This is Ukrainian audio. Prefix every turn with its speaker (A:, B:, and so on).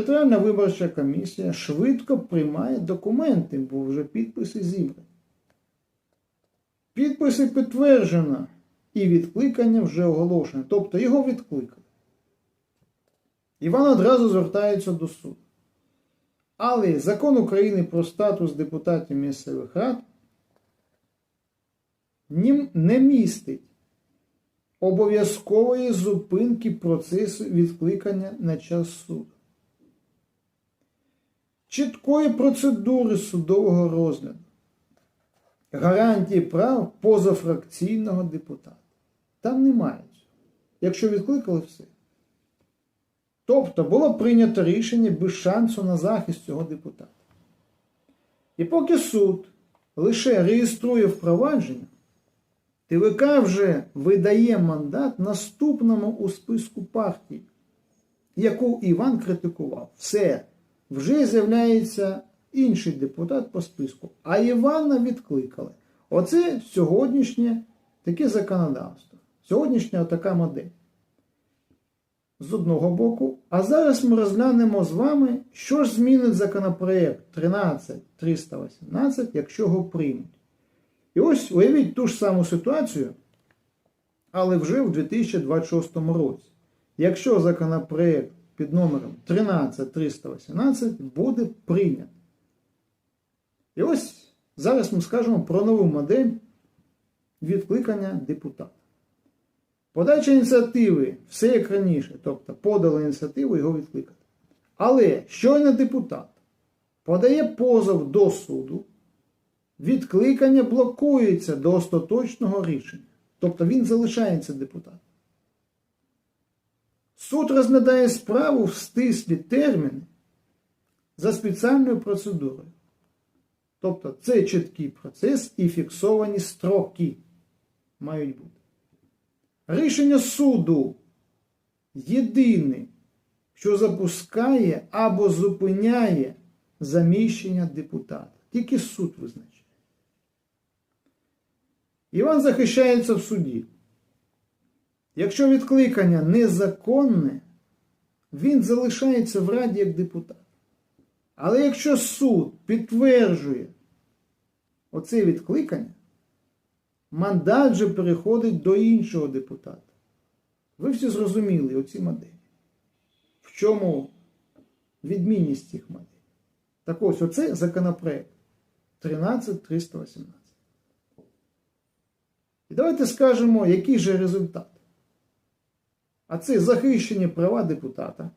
A: Центральна виборча комісія швидко приймає документи, бо вже підписи зібрані. Підписи підтверджено і відкликання вже оголошено. Тобто його відкликали. Іван одразу звертається до суду. Але закон України про статус депутатів місцевих рад не містить обов'язкової зупинки процесу відкликання на час суду. Чіткої процедури судового розгляду, гарантії прав позафракційного депутата. Там немає цього. Якщо відкликали все. Тобто було прийнято рішення без шансу на захист цього депутата. І поки суд лише реєструє впровадження, ТВК вже видає мандат наступному у списку партії, яку Іван критикував. Все, вже з'являється інший депутат по списку, а Івана відкликали. Оце сьогоднішнє таке законодавство. Сьогоднішня така модель. З одного боку. А зараз ми розглянемо з вами, що ж змінить законопроект 13318, якщо його приймуть. І ось уявіть ту ж саму ситуацію, але вже в 2026 році. Якщо законопроект під номером 13318 буде прийнят. І ось зараз ми скажемо про нову модель відкликання депутата. Подача ініціативи все як раніше, тобто подали ініціативу його відкликати. Але щойно депутат подає позов до суду, відкликання блокується до остаточного рішення. Тобто він залишається депутатом. Суд розглядає справу в стислі терміни за спеціальною процедурою. Тобто це чіткий процес і фіксовані строки мають бути. Рішення суду єдине, що запускає або зупиняє заміщення депутата. Тільки суд визначає. Іван захищається в суді. Якщо відкликання незаконне, він залишається в раді як депутат. Але якщо суд підтверджує оце відкликання, мандат же переходить до іншого депутата. Ви всі зрозуміли оці моделі. В чому відмінність цих моделей? Так ось, оце законопроект 13318. І давайте скажемо, який же результат. А це захищені права депутата,